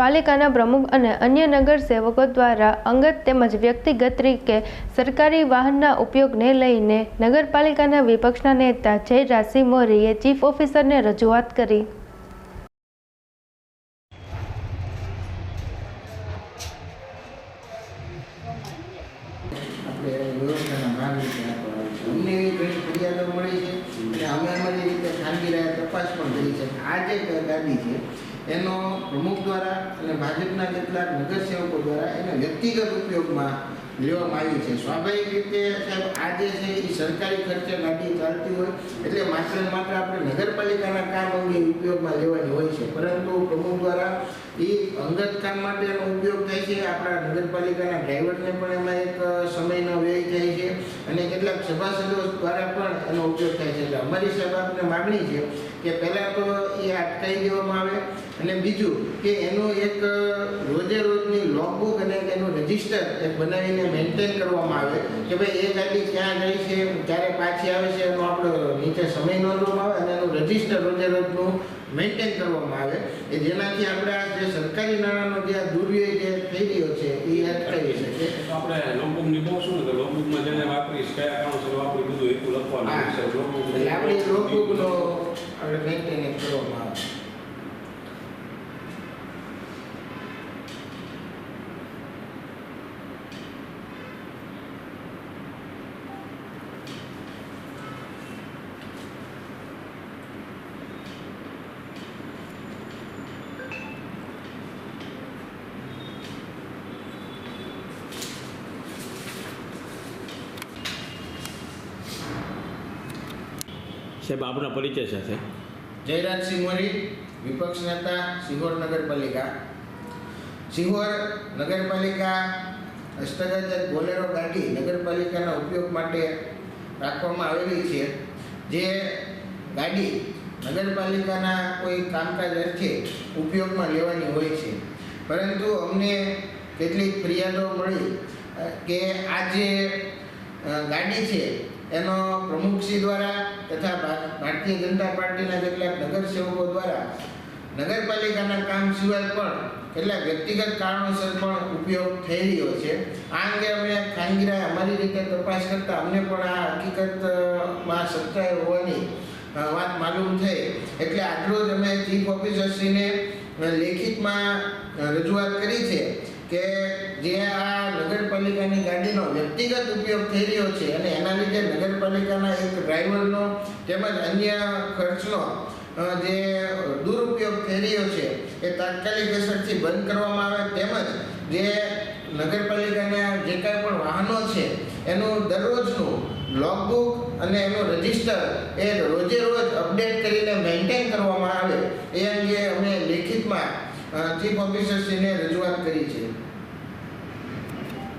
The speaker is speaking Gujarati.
પાલિકાના પ્રમુખ અને અન્ય નગરસેવકો દ્વારા અંગત તેમજ વ્યક્તિગત રીતે સરકારી વાહનના ઉપયોગને લઈને નગરપાલિકાના વિપક્ષના નેતા જયરાજસિંહ મોરીએ ચીફ ઓફિસરને રજૂઆત કરી. ફરિયાદો મળી તપાસ પણ કરી છે. આ જે ગાડી છે એનો પ્રમુખ દ્વારા અને ભાજપના કેટલાક નગરસેવકો દ્વારા એને વ્યક્તિગત ઉપયોગમાં લેવામાં આવી છે. સ્વાભાવિક રીતે સાહેબ, આ જે છે એ સરકારી ખર્ચે ગાડી ચાલતી હોય એટલે માત્ર માત્ર આપણે નગરપાલિકાના કામ અંગે ઉપયોગમાં લેવાની હોય છે. પરંતુ પ્રમુખ દ્વારા એ અંગત કામ માટે એનો ઉપયોગ થાય છે. આપણા નગરપાલિકાના ડ્રાઈવરને પણ એમાં એક સમયનો વ્યય થાય છે અને કેટલાક સભાસદો દ્વારા પણ એનો ઉપયોગ થાય છે. એટલે અમારી સાહેબ માગણી છે કે પહેલાં તો એ અટકાવી દેવામાં આવે અને બીજું કે એનું એક રોજે રોજની લોગબુક અને એનું રજિસ્ટર એક બનાવીને મેન્ટેન કરવામાં આવે કે ભાઈ એ ગાડી ક્યાં જાય છે, ક્યારે પાછી આવે છે એનો આપણો નીચે સમય નોંધવામાં આવે અને એનું મેન્ટેન કરવામાં આવે કે જેનાથી આપણે આ જે સરકારી નાણાંનો જે આ દુર્વ્યય જે થઈ રહ્યો છે એ અટકાવી શકે. તો આપણે લોકબુક નિભાવશું ને તો લોકબુકમાં જેને વાપરીશ કયા કારણસર વાપરી બધું એટલું લખવાનું આપણી લોકબુકનો આપણે મેન્ટેન કરવામાં આવે. સાહેબ આપના પરિચય સાથે. જયરાજસિંહ મોરી વિપક્ષ નેતા સિહોર નગરપાલિકા. સિહોર નગરપાલિકા હસ્તગત બોલેરો ગાડી નગરપાલિકાના ઉપયોગ માટે રાખવામાં આવેલી છે જે ગાડી નગરપાલિકાના કોઈ કામકાજ અર્થે ઉપયોગમાં લેવાની હોય છે. પરંતુ અમને કેટલીક ફરિયાદો મળી કે આ જે અ, ગાડી છે. એનો પ્રમુખશ્રી દ્વારા તથા ભારતીય જનતા પાર્ટીના કેટલાક નગરસેવકો દ્વારા નગરપાલિકાના કામ સિવાય પણ કેટલાક વ્યક્તિગત કારણોસર પણ ઉપયોગ થઈ રહ્યો છે. આ અંગે અમે ખાનગીરા અમારી રીતે તપાસ કરતા અમને પણ આ હકીકતમાં સચ્ચાઈ હોવાની વાત માલુમ થઈ. એટલે આટલો જ અમે ચીફ ઓફિસરશ્રીને લેખિતમાં રજૂઆત કરી છે. કે જે આ નગરપાલિકાની ગાડીનો વ્યક્તિગત ઉપયોગ થઈ રહ્યો છે અને એના લીધે નગરપાલિકાના એક ડ્રાઈવરનો તેમજ અન્ય ખર્ચનો જે દુરુપયોગ થઈ રહ્યો છે એ તાત્કાલિક અસરથી બંધ કરવામાં આવે તેમજ જે નગરપાલિકાના જે કાંઈ પણ વાહનો છે એનું દરરોજનું લોગબુક અને એનું રજિસ્ટર એ રોજે રોજ અપડેટ કરીને મેન્ટેન કરવામાં આવે એ અંગે અમે લેખિતમાં ચીફ ઓફિસરશ્રીને રજૂઆત કરી છે.